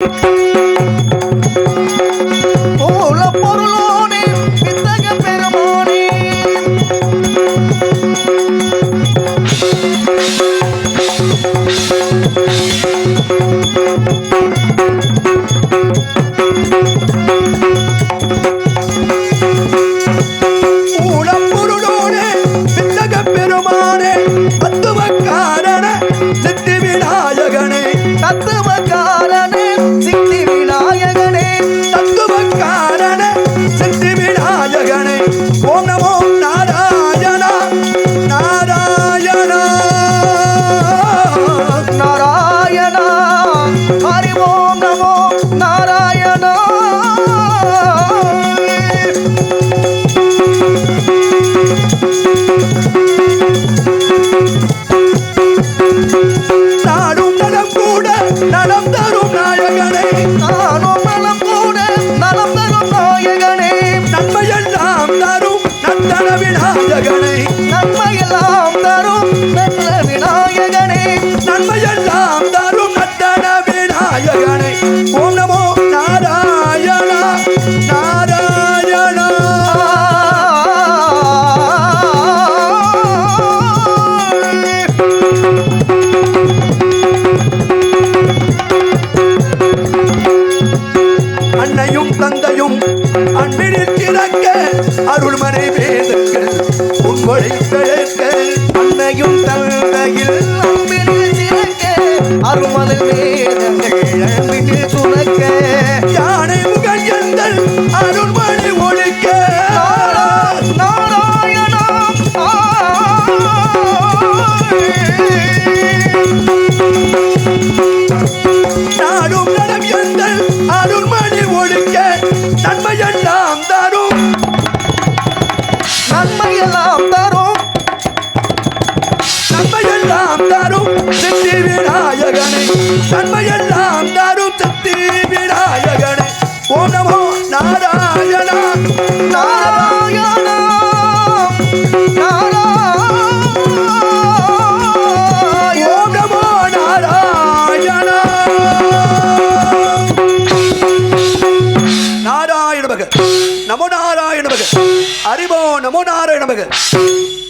you. Arumalai வேதங்கள் நமோ நாராயண பக அறிவோ நமோ நாராயண பக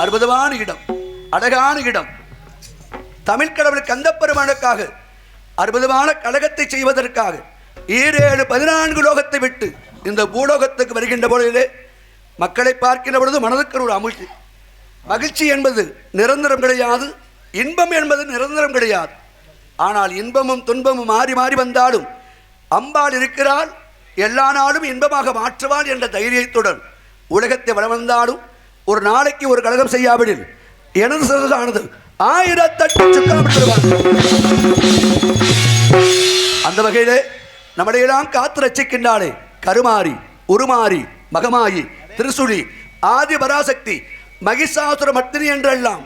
அற்புதமான இடம் அழகான இடம். தமிழ் கடவுள் கந்தப்பெருமானுக்காக அற்புதமான கழகத்தை செய்வதற்காக ஈரேழு பதினான்கு லோகத்தை விட்டு இந்த பூலோகத்துக்கு வருகின்ற பொழுதிலே மக்களை பார்க்கின்ற பொழுது மனதுக்கு ஒரு அமிழ்ச்சி. மகிழ்ச்சி என்பது நிரந்தரம் கிடையாது இன்பம் என்பது நிரந்தரம் கிடையாது. ஆனால் இன்பமும் துன்பமும் மாறி மாறி வந்தாலும் அம்பாள் இருக்கிறாள் எல்லா நாளும் இன்பமாக மாற்றுவான் என்ற தைரியத்துடன் உலகத்தை வளர்ந்தாலும் ஒரு நாளைக்கு ஒரு கழகம் செய்யாவிடில் எனது சிறதானது ஆயிரத்தட்டு அந்த வகையிலே நம்மளையெல்லாம் காத்து ரச்சிக்கின்றாளே கருமாரி உருமாறி மகமாயி திருசுழி ஆதி பராசக்தி மகிஷாசுர மர்த்தினி என்றெல்லாம்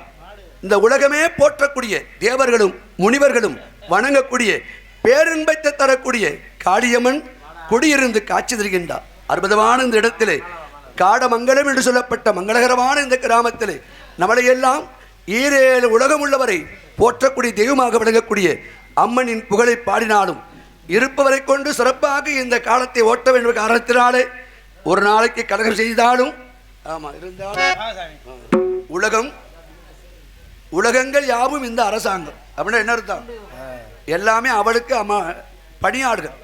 இந்த உலகமே போற்றக்கூடிய தேவர்களும் முனிவர்களும் வணங்கக்கூடிய பேரின்பத்தை தரக்கூடிய காளியம்மன் குடியிருந்து காட்சி தருகின்றார். அற்புதமான இந்த இடத்திலே காடமங்கலம் என்று சொல்லப்பட்ட மங்களகரமான இந்த கிராமத்திலே நம்மளையெல்லாம் ஈரேழு உலகம் உள்ளவரை போற்றக்கூடிய தெய்வமாக விளங்கக்கூடிய அம்மனின் புகழை பாடினாலும் இருப்பவரை கொண்டு சிறப்பாக இந்த காலத்தை ஓட்ட வேண்டும் காரணத்தினாலே ஒரு நாளைக்கு கலகம் செய்தாலும் ஆமா இருந்தாலும் உலகம் உலகங்கள் யாவும் இந்த அரசாங்கம். அப்படின்னா என்ன அர்த்தம்? எல்லாமே அவளுக்கு அம்மா பணியாடுகள்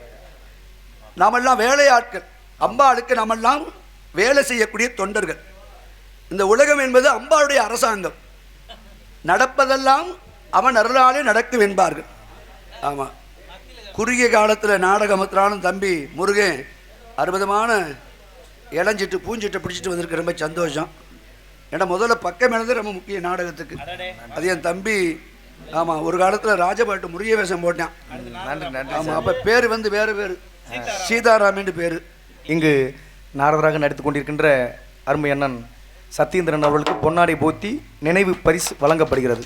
நாமெல்லாம் வேலையாட்கள். அம்பாளுக்கு நாமெல்லாம் வேலை செய்யக்கூடிய தொண்டர்கள். இந்த உலகம் என்பது அம்பாளுடைய அரசாங்கம். நடப்பதெல்லாம் அவன் அருளாலே நடக்கும் என்பார்கள். ஆமாம் குறுகிய காலத்தில் நாடகமத்தினாலும் தம்பி முருகன் அற்புதமான இளஞ்சிட்டு பூஞ்சிட்டு பிடிச்சிட்டு வந்திருக்கு ரொம்ப சந்தோஷம். ஏன்னா முதல்ல பக்கம் எழுது ரொம்ப முக்கிய நாடகத்துக்கு. அது என் தம்பி ஆமாம் ஒரு காலத்தில் ராஜபாட்டு வேஷம் போட்டான். ஆமாம் அப்போ பேர் வந்து வேறு பேர் சீதாராமன் பேர். இங்கு நாரதராக நடித்துக் கொண்டிருக்கின்ற அருமை அண்ணன் சத்யேந்திரன் அவர்களுக்கு பொன்னாடை போத்தி நினைவு பரிசு வழங்கப்படுகிறது.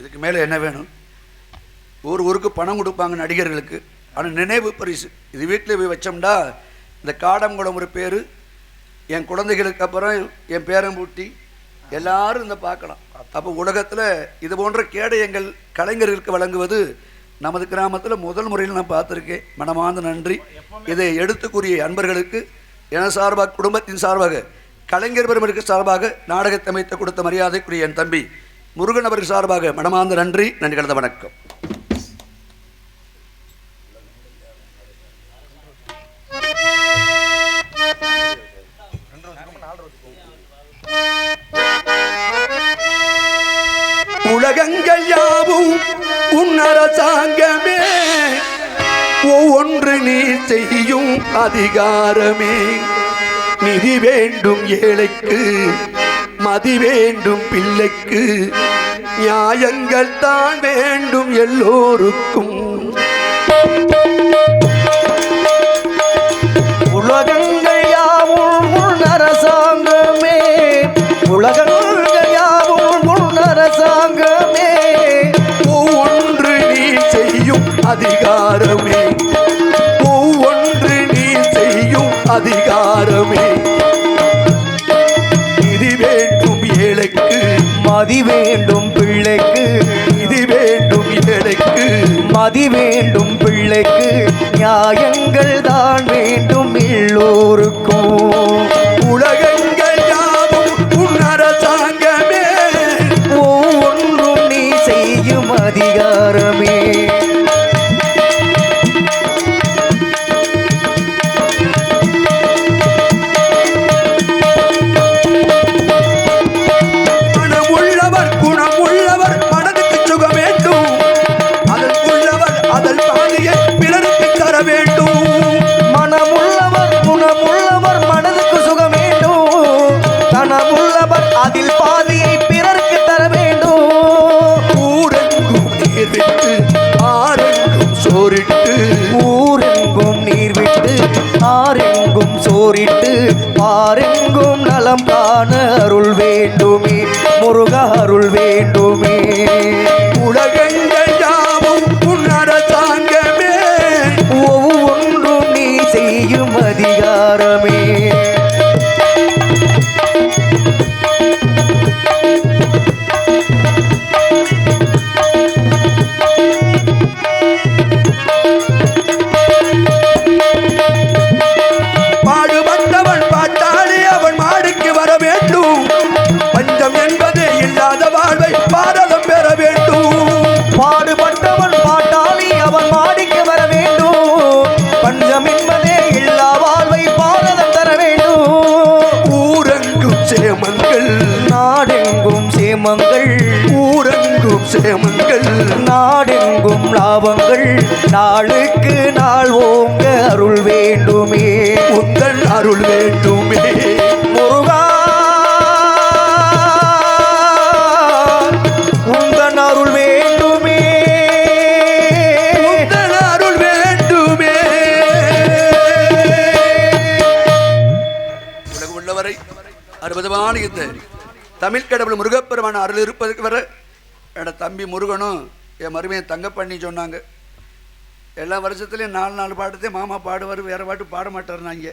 இதுக்கு மேலே என்ன வேணும்? ஊர் ஊருக்கு பணம் கொடுப்பாங்க நடிகர்களுக்கு. ஆனால் நினைவு பரிசு. இது வீட்டில் போய் வச்சோம்னா இந்த காடங்குளம் ஒரு பேர் என் குழந்தைகளுக்கு அப்புறம் என் பேரம்பூட்டி எல்லாரும் இந்த பார்க்கலாம். அப்போ உலகத்தில் இது போன்ற கேடயங்கள் கலைஞர்களுக்கு வழங்குவது நமது கிராமத்தில் முதல் முறையில் நான் பார்த்துருக்கேன். மனமார்ந்த நன்றி. இதை எடுத்துக்கூறிய அன்பர்களுக்கு என சார்பாக குடும்பத்தின் சார்பாக கலைஞர் பெருமருக்கு சார்பாக நாடகத்தை அமைத்து கொடுத்த மரியாதைக்குரிய என் தம்பி முருகன் அவருக்கு சார்பாக மனமார்ந்த நன்றி. நன்றி கலந்த வணக்கம். உன்னரசாங்கமே ஒவ்வொன்று நீ செய்யும் அதிகாரமே. நிதி வேண்டும் ஏழைக்கு மதி வேண்டும் பிள்ளைக்கு. நியாயங்கள் தான் வேண்டும் எல்லோருக்கும். அதிகாரமே. நிதி வேண்டும் ஏழைக்கு. மதி வேண்டும் பிள்ளைக்கு. நிதி வேண்டும் ஏழைக்கு. மதி வேண்டும் பிள்ளைக்கு. நியாயங்கள் தான். அருள் வேண்டுமே முருக அருள் வேண்டுமே. உலக சேமங்கள் நாடெங்கும் லாபங்கள். நாளுக்கு நாள் ஓங்க அருள் வேண்டுமே. உங்கள் அருள் வேண்டுமே. முருகா உங்கள் அருள் வேண்டுமே. உங்கள் அருள் வேண்டுமே. உலகம் உள்ளவரை அற்புதமான இந்த தமிழ் கடவுள் முருகப்பெருமான அருள் இருப்பதற்கு வர என்னோட தம்பி முருகனும் என் மருமையை தங்கப்பண்ணி சொன்னாங்க. எல்லா வருஷத்துலையும் நாலு நாலு பாட்டுத்தையும் மாமா பாடுவார் வேறு பாட்டு பாட மாட்டாருனாங்க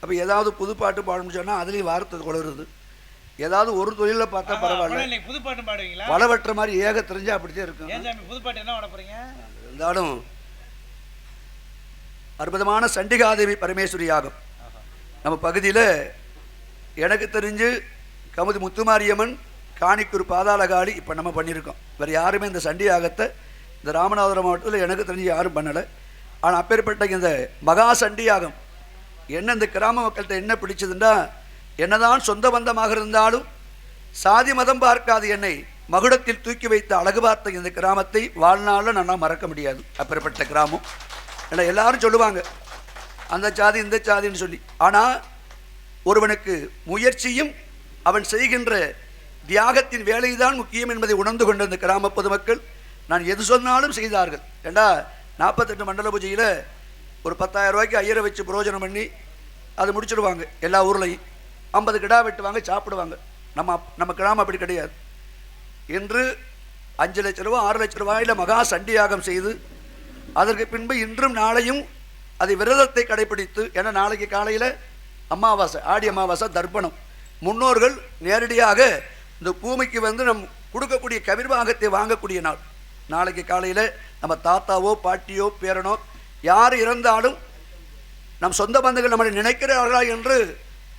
அப்போ ஏதாவது புது பாட்டு பாடணும்னு சொன்னால் அதுலேயும் வார்த்தை குளருது. ஏதாவது ஒரு தொழிலில் பார்த்தா பரவாயில்ல. புது பாட்டு பாடுவீங்களா? வளவற்ற மாதிரி ஏக தெரிஞ்சா அப்படித்தான் இருக்கும். புது பாட்டு என்ன பாட போறீங்க? இருந்தாலும் அற்புதமான சண்டிகாதேவி பரமேஸ்வரி யாகம். நம்ம பகுதியில் எனக்கு தெரிஞ்சு கமுதி முத்துமாரியம்மன் காணிக்கூர் பாதாளகாளி இப்போ நம்ம பண்ணியிருக்கோம். வேறு யாருமே இந்த சண்டி யாகத்தை இந்த ராமநாதபுரம் மாவட்டத்தில் எனக்கு தெரிஞ்சு யாரும் பண்ணலை. ஆனால் அப்பேற்பட்ட இந்த மகா சண்டி யாகம் என்ன இந்த கிராம மக்கள்கிட்ட என்ன பிடிச்சதுன்னா என்னதான் சொந்த பந்தமாக இருந்தாலும் சாதி மதம் பார்க்காது என்னை மகுடத்தில் தூக்கி வைத்த அழகு பார்த்த இந்த கிராமத்தை வாழ்நாளில் நான் மறக்க முடியாது. அப்பேற்பட்ட கிராமம். ஏன்னா எல்லாரும் சொல்லுவாங்க அந்த சாதி இந்த சாதின்னு சொல்லி. ஆனால் ஒருவனுக்கு முயற்சியும் அவன் செய்கின்ற தியாகத்தின் வேலைதான் முக்கியம் என்பதை உணர்ந்து கொண்ட இந்த கிராம பொதுமக்கள் நான் எது சொன்னாலும் செய்தார்கள். ஏண்டா நாற்பத்தெட்டு மண்டல பூஜையில் ஒரு பத்தாயிரம் ரூபாய்க்கு ஐயரை வச்சு புரோஜனம் பண்ணி அதை முடிச்சிடுவாங்க எல்லா ஊர்லையும். ஐம்பது கிடா வெட்டுவாங்க சாப்பிடுவாங்க. நம்ம நம்ம கிராமம் அப்படி கிடையாது. இன்று அஞ்சு லட்ச ரூபா ஆறு லட்ச ரூபாயில் மகா சண்டியாகம் செய்து அதற்கு பின்பு இன்றும் நாளையும் அதை விரதத்தை கடைபிடித்து ஏன்னா நாளைக்கு காலையில் அமாவாசை ஆடி அமாவாசை தர்ப்பணம். முன்னோர்கள் நேரடியாக இந்த பூமிக்கு வந்து நம் கொடுக்கக்கூடிய கவிர்வாகத்தை வாங்கக்கூடிய நாள். நாளைக்கு காலையில் நம்ம தாத்தாவோ பாட்டியோ பேரனோ யார் இறந்தாலும் நம் சொந்த பந்தங்கள் நம்மளை நினைக்கிறார்களா என்று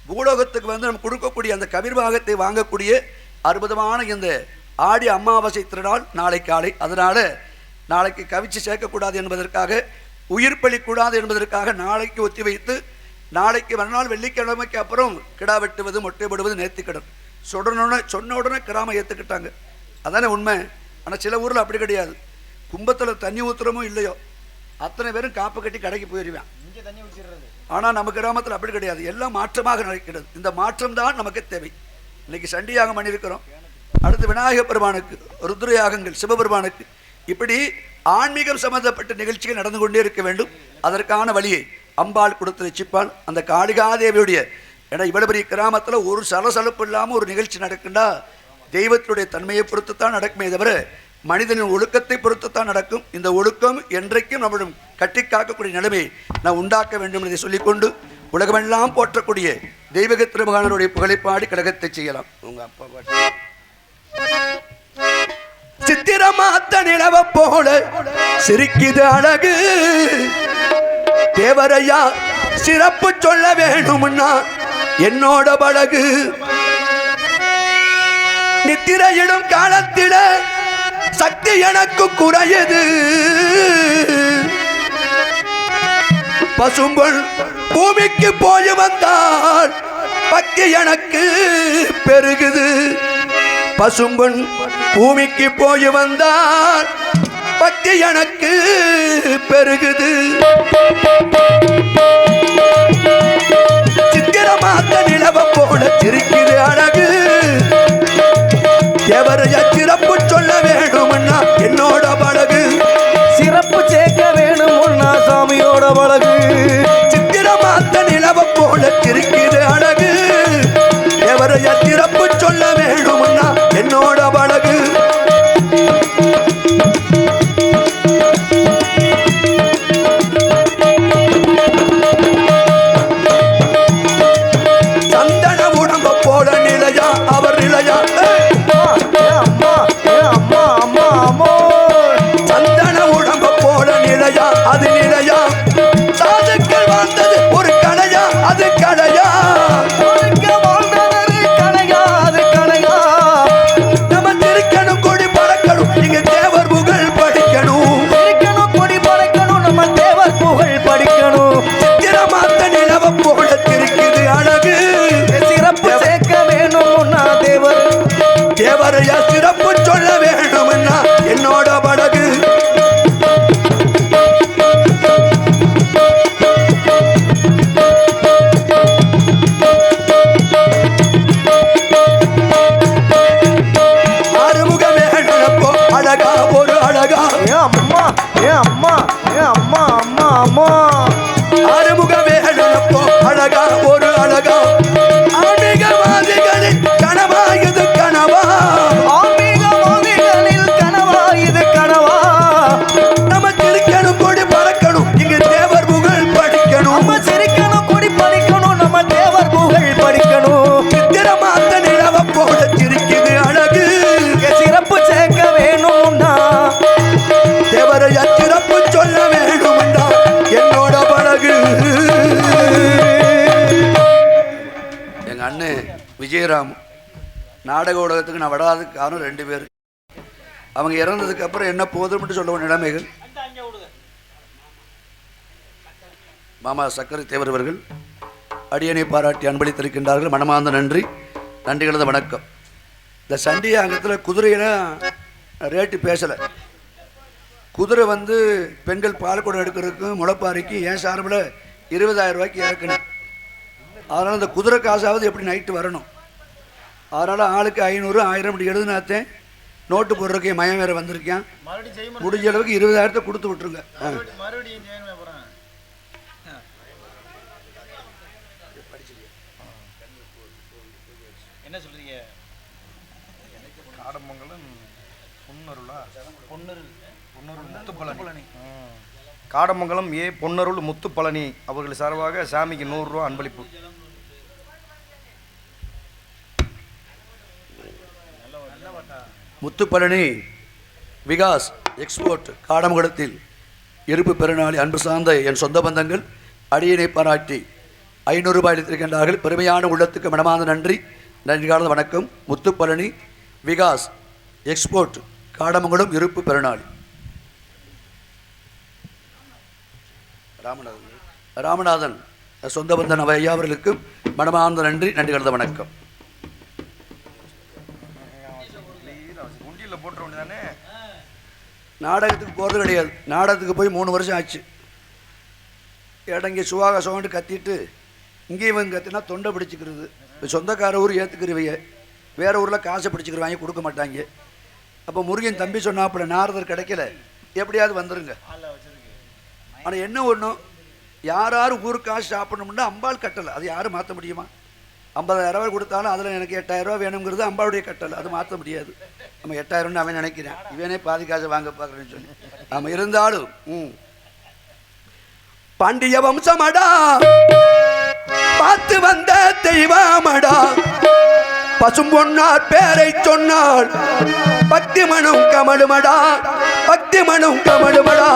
பூலோகத்துக்கு வந்து நம்ம கொடுக்கக்கூடிய அந்த கவிர்வாகத்தை வாங்கக்கூடிய அற்புதமான இந்த ஆடி அமாவாசை திருநாள் நாளை காலை. அதனால் நாளைக்கு கவிச்சு சேர்க்கக்கூடாது என்பதற்காக உயிர் பலிக்கூடாது என்பதற்காக நாளைக்கு ஒத்தி வைத்து நாளைக்கு மறுநாள் வெள்ளிக்கிழமைக்கு அப்புறம் கிடா வெட்டுவது மொட்டைப்படுவது நேர்த்திக்கிடும் சொடனோட சொன்ன உடனே கிராமம் ஏற்றுக்கிட்டாங்க அதானே உண்மை? ஆனால் சில ஊரில் அப்படி கிடையாது. கும்பத்தில் தண்ணி ஊத்துறமோ இல்லையோ அத்தனை பேரும் காப்பு கட்டி கடைக்கு போயிடுவேன் ஆனால் நம்ம கிராமத்தில் அப்படி கிடையாது. எல்லாம் மாற்றமாக நடக்கிறது. இந்த மாற்றம் தான் நமக்கு தேவை. இன்னைக்கு சண்டியாகம் பண்ணியிருக்கிறோம் அடுத்து விநாயக பெருமானுக்கு ருத்ரயாகங்கள் சிவபெருமானுக்கு. இப்படி ஆன்மீகம் சம்பந்தப்பட்ட நிகழ்ச்சிகள் நடந்து கொண்டே இருக்க வேண்டும். அதற்கான வழியை அம்பாள் கொடுத்து ரசிப்பாள் அந்த காளிகாதேவியுடைய ஏன்னா இவ்வளவு பெரிய கிராமத்தில் ஒரு சலசலப்பு இல்லாமல் ஒரு நிகழ்ச்சி நடக்குண்டா? தெய்வத்தினுடைய தன்மையை பொறுத்து தான் நடக்குமே தவிர மனிதனின் ஒழுக்கத்தை பொறுத்து தான் நடக்கும். இந்த ஒழுக்கம் என்றைக்கும் நம்மளும் கட்டி காக்கக்கூடிய நிலைமை நான் உண்டாக்க வேண்டும் என்பதை சொல்லிக்கொண்டு உலகமெல்லாம் போற்றக்கூடிய தெய்வக திருமகானருடைய புகழைப்பாடி கழகத்தை செய்யலாம். உங்க அப்பா பாட்டு. சித்திரமாத்த நிலவ போல சிரிக்குது அழகு. தேவரையா சிறப்பு சொல்ல வேணும்னா என்னோட பழகு. நித்திரையிடும் காலத்தில சக்தி எனக்கு குறையது. பசும்பொன் பூமிக்கு போய் வந்தால் பக்தி எனக்கு பெருகுது. பசும்பொன் பூமிக்கு போய் வந்தால் பக்தி எனக்கு பெருகுது. நாடக நான் விடாததுக்கு காரணம் ரெண்டு பேர். அவங்க இறந்ததுக்கு அப்புறம் என்ன போதும்னு சொல்லுவோம் நிலைமைகள். மாமா சக்கரை தேவர் அவர்கள் அடியனை பாராட்டி அன்பளித்திருக்கின்றார்கள். மனமார்ந்த நன்றி. நன்றி வணக்கம். இந்த சண்டிய அங்கத்தில் குதிரையெல்லாம் ரேட்டு பேசலை. குதிரை வந்து பெண்கள் பால்குடம் எடுக்கிறதுக்கும் முளைப்பாறைக்கு ஏன் சார்பில் இருபதாயிரம் ரூபாய்க்கு இறக்கணும் அதனால் அந்த குதிரை காசாவது எப்படி நைட்டு வரணும்? அதனால் ஆளுக்கு ஐநூறு ஆயிரம் இப்படி எழுதுனாத்தேன் நோட்டு போடுறதுக்கு என் மயம் வேறு வந்திருக்கேன். முடிஞ்ச அளவுக்கு இருபதாயிரத்தை கொடுத்து விட்ருங்க என்ன சொல்றீங்க? காடமங்கலம் பொன்னருளா? பொன்னூர் பொன்னருள் முத்துப்பழனி காடமங்கலம் ஏ பொன்னருள் முத்துப்பழனி அவர்கள் சார்பாக சாமிக்கு நூறுரூவா அன்பளிப்பு. முத்துப்பழனி விகாஸ் எக்ஸ்போர்ட் காடமங்கலத்தில் இருப்பு பெருநாளி அன்பு சார்ந்த என் சொந்த பந்தங்கள் அடியினை பாராட்டி ஐநூறு ரூபாய் அளித்திருக்கின்றார்கள். பெருமையான உள்ளத்துக்கு மனமார்ந்த நன்றி. நன்றி காலந்த வணக்கம். முத்துப்பழனி விகாஸ் எக்ஸ்போர்ட் காடமங்கலம் இருப்பு பெருநாளி. ராமநாதன். ராமநாதன் சொந்த பந்தன் அவை ஐயா மனமார்ந்த நன்றி. நன்றி கலந்த வணக்கம். நாடகத்துக்கு போகிறது கிடையாது. நாடகத்துக்கு போய் மூணு வருஷம் ஆச்சு. இடங்க சுவாக சுவாண்டு கத்திட்டு இங்கேயும் இவங்க கத்தினா தொண்டை பிடிச்சிக்கிறது. இப்போ சொந்தக்கார ஊர் ஏற்றுக்கிறவைய வேறு ஊரில் காசை பிடிச்சிக்கிறவாங்க கொடுக்க மாட்டாங்க. அப்போ முருகன் தம்பி சொன்னாப்புல நாரதர் கிடைக்கல. எப்படியாவது வந்துருங்க. ஆனால் என்ன ஒன்றும் யார் யார் ஊருக்கு காசு சாப்பிடணும்னா அம்பாள் கட்டலை. அது யாரும் மாற்ற முடியுமா? ஐம்பதாயிரம் ரூபாய் கொடுத்தாலும் அதில் எனக்கு எட்டாயிரம் ரூபாய் வேணுங்கிறது அம்பாவுடைய கட்டளை. அது மாற்ற முடியாது. நம்ம எட்டாயிரம்னு அவன் நினைக்கிறேன். இவனே பாதி காசை வாங்க பார்க்குறேன்னு சொல்லி. நம்ம இருந்தாலும் ம். பாண்டிய வம்சமடா பார்த்து வந்த தெய்வமடா. பசும் பொன்னார் பேரை சொன்னாள் பக்தி மனம் கமடுமடா பக்தி மனம் கமடுமடா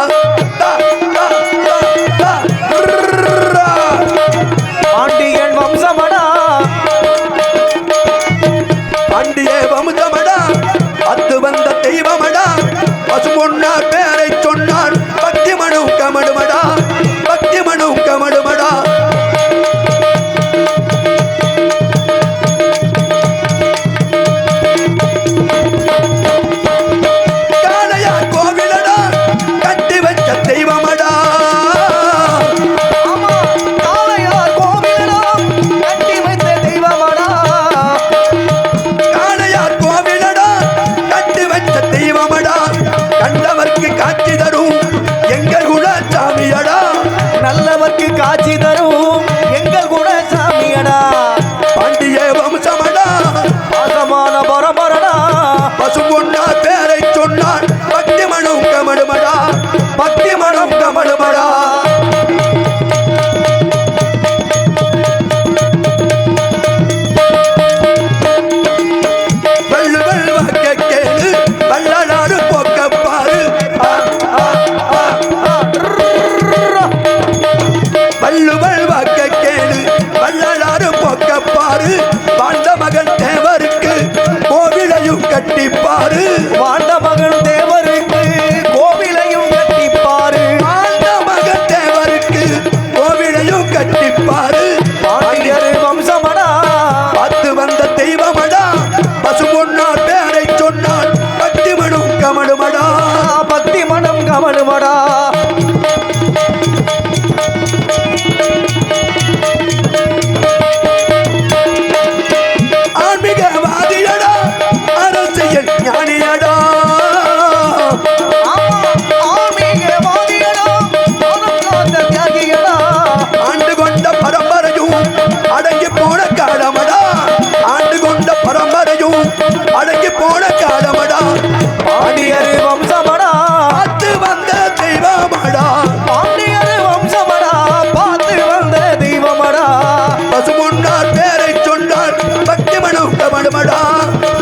கமடுமடா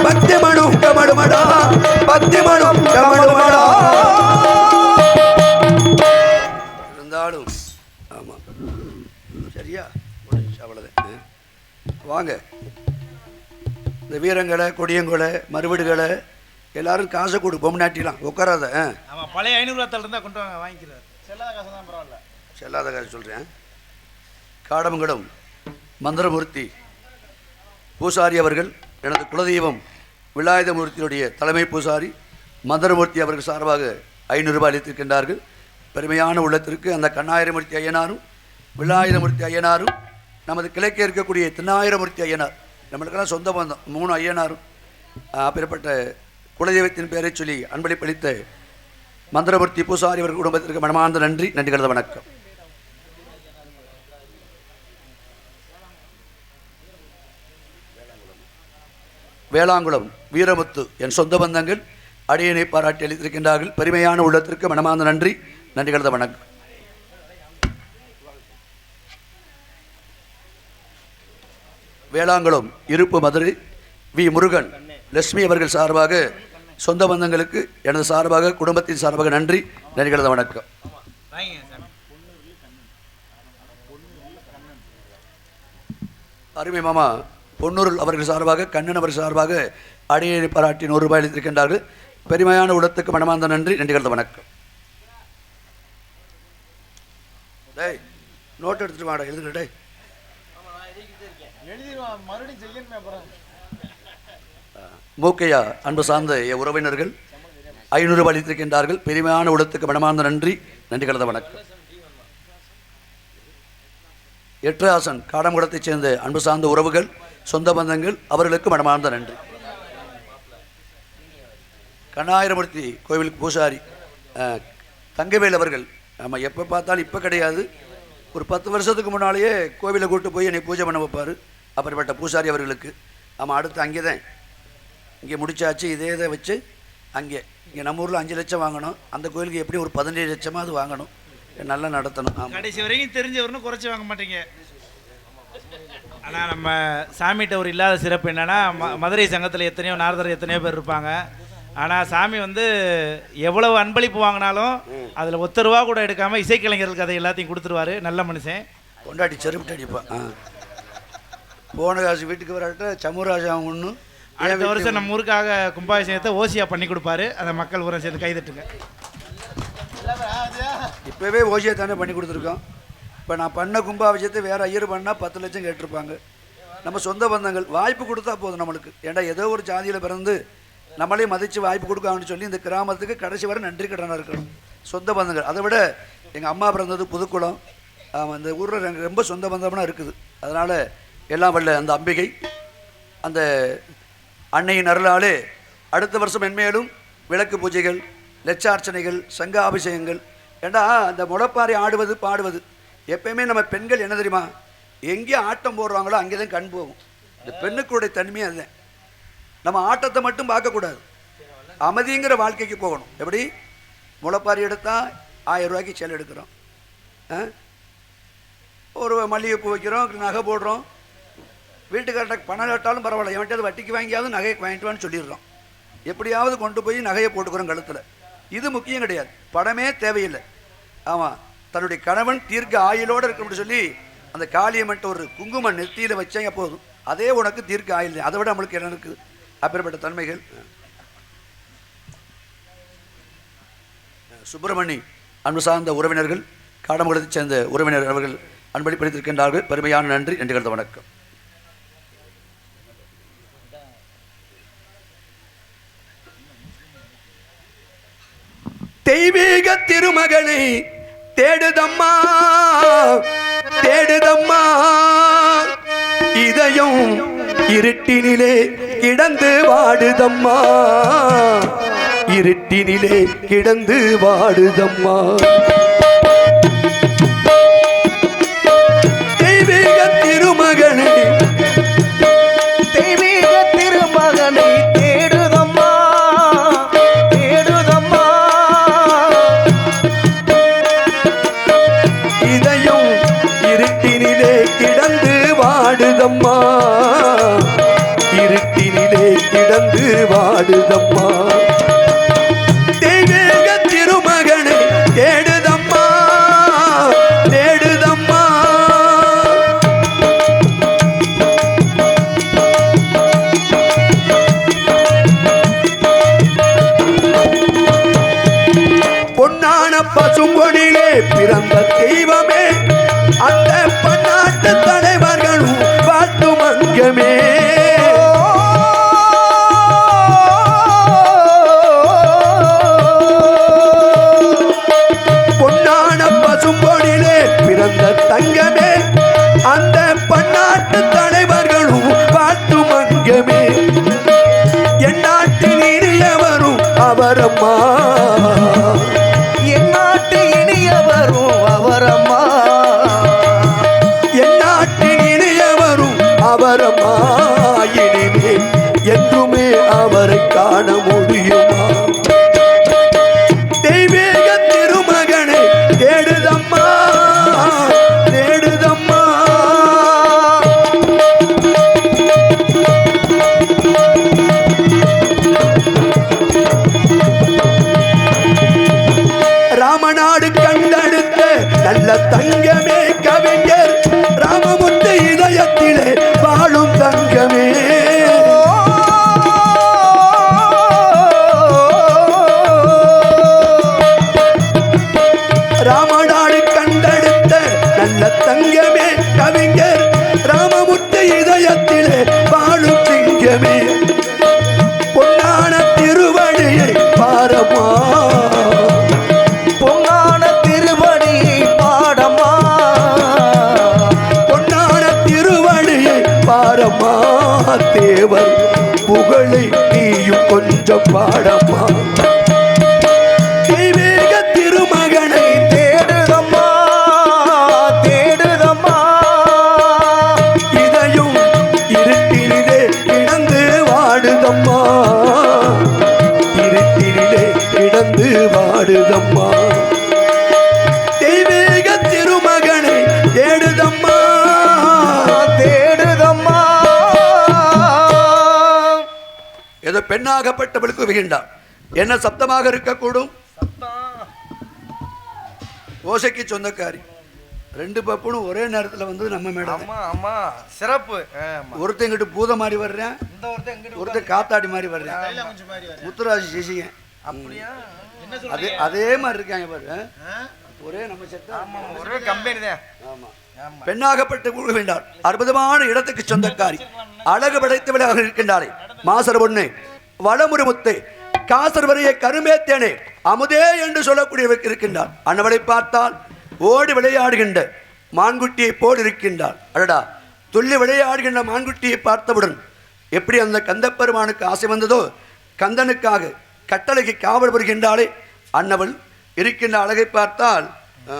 பக்தி மனு கமடுமடா பக்தி மனு கமடுமடா இருந்தாலும் ஆமா. சரியா? ஆ. வாங்க. இந்த வீரங்களை கொடியங்களை மறுவீடுகளை எல்லாரும் காசை கொடு பொம்நாட்டிலாம் உட்காராத ஆ? ஆமா பழைய ஐநூறு ரூபாய் இருந்தா கொண்டு வாங்க வாங்கிக்கிறார். செல்லாத காசு தான் பரவாயில்ல. செல்லாத காசு சொல்கிறேன் காடமங்கலம் மந்திரமூர்த்தி பூசாரி அவர்கள் எனது குலதெய்வம் விலாயுதமூர்த்தியுடைய தலைமை பூசாரி மந்திரமூர்த்தி அவர்கள் சார்பாக ஐநூறு ரூபாய் அளித்திருக்கின்றார்கள். பெருமையான உள்ளத்திற்கு அந்த கண்ணாயிரமூர்த்தி ஐயனாரும் விலாயுதமூர்த்தி ஐயனாரும் நமது கிழக்கே இருக்கக்கூடிய திருநாயிரமூர்த்தி ஐயனார் நம்மளுக்கெல்லாம் சொந்த பந்தம் மூணு ஐயனாரும் அப்பேற்பட்ட குலதெய்வத்தின் பெயரை சொல்லி அன்பளிப்பளித்த மந்திரமூர்த்தி பூசாரி அவர்கள் குடும்பத்திற்கு மனமார்ந்த நன்றி நன்றி கலந்த வணக்கம். வேளாங்குளம் வீரமுத்து என் சொந்த பந்தங்கள் அடியனை பாராட்டி அளித்திருக்கின்றார்கள். பெருமையான உள்ளத்திற்கு மனமார்ந்த நன்றி. நன்றி கலந்த வணக்கம். வேளாங்குளம் இருப்பு மதுரை வி. முருகன் லட்சுமி அவர்கள் சார்பாக சொந்த பந்தங்களுக்கு எனது சார்பாக குடும்பத்தின் சார்பாக நன்றி. நன்றிகளது வணக்கம். அருமை மாமா பொன்னூரில் அவர்கள் சார்பாக கண்ணன் அவர்கள் சார்பாக அடியை பாராட்டி நூறு ரூபாய் அளித்திருக்கின்றார்கள். பெருமையான உடத்துக்கு மனமார்ந்த நன்றி நன்றிகளது வணக்கம். டேய் நோட் எடுத்துட்டு வாடா எழுதுங்க டேய். மூக்கையா அன்பு சார்ந்த என் உறவினர்கள் ஐநூறு ரூபாய் அளித்திருக்கின்றார்கள். பெருமையான உடத்துக்கு மனமார்ந்த நன்றி நன்றி கலந்த வணக்கம். எட்ராசன் காடங்குடத்தைச் சேர்ந்த அன்பு சார்ந்த உறவுகள் சொந்த பந்தங்கள் அவர்களுக்கு மனமார்ந்த நன்றி. கண்ணாயிரமூர்த்தி கோவிலுக்கு பூசாரி தங்கவேல் அவர்கள் நம்ம எப்போ பார்த்தாலும் இப்போ கிடையாது. ஒரு பத்து வருஷத்துக்கு முன்னாலேயே கோவிலை கூட்டு போய் என்னை பூஜை பண்ண வைப்பார். அப்படிப்பட்ட பூசாரி அவர்களுக்கு. ஆமாம் அடுத்து அங்கே தான் இங்கே முடிச்சாச்சு இதே இதை வச்சு அங்கே. இங்கே நம்ம ஊரில் அஞ்சு லட்சம் வாங்கணும். அந்த கோயிலுக்கு எப்படி ஒரு பதினேழு லட்சமாவது வாங்கணும். நல்லா நடத்தணும். கடைசி வரைக்கும் தெரிஞ்சவருன்னு குறைச்சி வாங்க மாட்டீங்க. ஆனால் நம்ம சாமிகிட்ட ஒரு இல்லாத சிறப்பு என்னன்னா ம மதுரை சங்கத்தில் எத்தனையோ நாரதர் எத்தனையோ பேர் இருப்பாங்க. ஆனால் சாமி வந்து எவ்வளவு அன்பளிப்பு வாங்கினாலும் அதில் ஒத்த ரூபா கூட எடுக்காமல் இசைக்கலைஞர்களுக்கு அதை எல்லாத்தையும் கொடுத்துருவாரு நல்ல மனுஷன். கொண்டாடி செருப்பிட்டு அடிப்பான் ஆ. போன காசு வீட்டுக்கு வராட்ட சமுராஜா ஒன்று அடுத்த வருஷம் நம்ம ஊருக்காக கும்பாபிஷேகத்தை ஓசியா பண்ணி கொடுப்பாரு. அந்த மக்கள் ஊரை சேர்ந்து கைதட்டுங்க. இப்போவே ஓசியை தானே பண்ணி கொடுத்துருக்கோம். இப்போ நான் பண்ண கும்பாபிஷேகத்தை வேறு ஐயர் பண்ணால் பத்து லட்சம் கேட்டிருப்பாங்க. நம்ம சொந்த பந்தங்கள் வாய்ப்பு கொடுத்தா போதும் நம்மளுக்கு. ஏன்டா ஏதோ ஒரு ஜாதியில் பிறந்து நம்மளே மதித்து வாய்ப்பு கொடுக்காங்கன்னு சொல்லி இந்த கிராமத்துக்கு கடைசி வரை நன்றி கடனாக இருக்கணும். சொந்த பந்தங்கள். அதை விட எங்கள் அம்மா பிறந்தது புதுக்குளம். அந்த ஊரில் எனக்கு ரொம்ப சொந்த பந்தம்னா இருக்குது. அதனால் எல்லாம் வல்ல அந்த அம்பிகை அந்த அன்னையின் அருளாலே அடுத்த வருஷம் மென்மேலும் விளக்கு பூஜைகள் லட்சார்ச்சனைகள் சங்க அபிஷேகங்கள். ஏண்டா அந்த முளப்பாரி ஆடுவது பாடுவது. எப்பயுமே நம்ம பெண்கள் என்ன தெரியுமா? எங்கே ஆட்டம் போடுறாங்களோ அங்கே தான் கண் போகும். இந்த பெண்ணுக்களுடைய தன்மையே அதுதான். நம்ம ஆட்டத்தை மட்டும் பார்க்கக்கூடாது. அமைதிங்கிற வாழ்க்கைக்கு போகணும். எப்படி? முளைப்பாரி எடுத்தால் ஆயிரம் ரூபாய்க்கு செல் எடுக்கிறோம். ஆ? ஒரு மல்லிகைப்பூ வைக்கிறோம் நகை போடுறோம். வீட்டுக்கார்ட்ட பணம் கட்டாலும் பரவாயில்ல. என்கிட்ட வட்டிக்கு வாங்கியாவது நகையை வாங்கிட்டு வான்னு சொல்லிடுறோம். எப்படியாவது கொண்டு போய் நகையை போட்டுக்கிறோம் கழுத்தில். இது முக்கியம் கிடையாது. படமே தேவையில்லை. ஆமாம் தன்னுடைய கணவன் தீர்க்க ஆயுளோடு இருக்கணும்னு சொல்லி அந்த காளியம்மன்ட்ட ஒரு குங்குமம் நெத்தியில் வச்சாங்க போதும். அதே உனக்கு தீர்க்க ஆயுள் அதை விட நம்மளுக்கு என்ன இருக்குது? அப்பேற்பட்ட தன்மைகள். சுப்பிரமணி அன்பு சார்ந்த உறவினர்கள் காடமுகத்தைச் சேர்ந்த உறவினர் அவர்கள் அன்பளிப்பளித்திருக்கின்றார்கள் பெருமையான நன்றி. என்று கருத வணக்கம். தெய்வீக திருமகளை தேடுதம்மா தேடுதம்மா. இதயம் இருட்டினிலே கிடந்து வாடுதம்மா. இருட்டினிலே கிடந்து வாடுதம்மா. தாயே நீயும் பெண்ணாகப்பட்டவளுக்கு உகின்றார் என்ன சப்தமாக இருக்கக்கூடும்? ஓசைக்கு சொந்தக்காரி. ரெண்டு பப்புனும் ஒரே நேரத்தில் வந்து நம்ம மேடம் சிறப்பு. ஒருத்தன் இங்கிட்டு பூத மாதிரி வர்றேன் ஒருத்தன் காத்தாடி மாதிரி வர்றேன். முத்துராஜ் அப்படியா? அதே அதே மாதிரி இருக்காங்க பாரு. ஒரே நம்ம செட்டா ஒரே கம்பெனி தான். ஆமா. பெண்ணாகப்பட்டு கூழ வேண்டார் அற்புதமான இடத்துக்கு சொந்தக்காரி. அழகு படைத்தவளாக இருக்கின்றாரே மாசர் பொண்ணு. வளமுறு முத்து காசர் வரைய கருமேத்தேனே அமுதே என்று சொல்லக்கூடியவர் இருக்கின்றார் அன்னவளை பார்த்தால் ஓடி விளையாடுகின்ற மான்குட்டியை போல் இருக்கின்றார் அடடா துள்ளி விளையாடுகின்ற மான்குட்டியை பார்த்தவுடன் எப்படி அந்த கந்தப்பெருமானுக்கு ஆசை வந்ததோ கந்தனுக்காக கட்டளைக்கு காவல் வருகின்றாளே அன்னவள் இருக்கின்ற அழகை பார்த்தால் ஆ,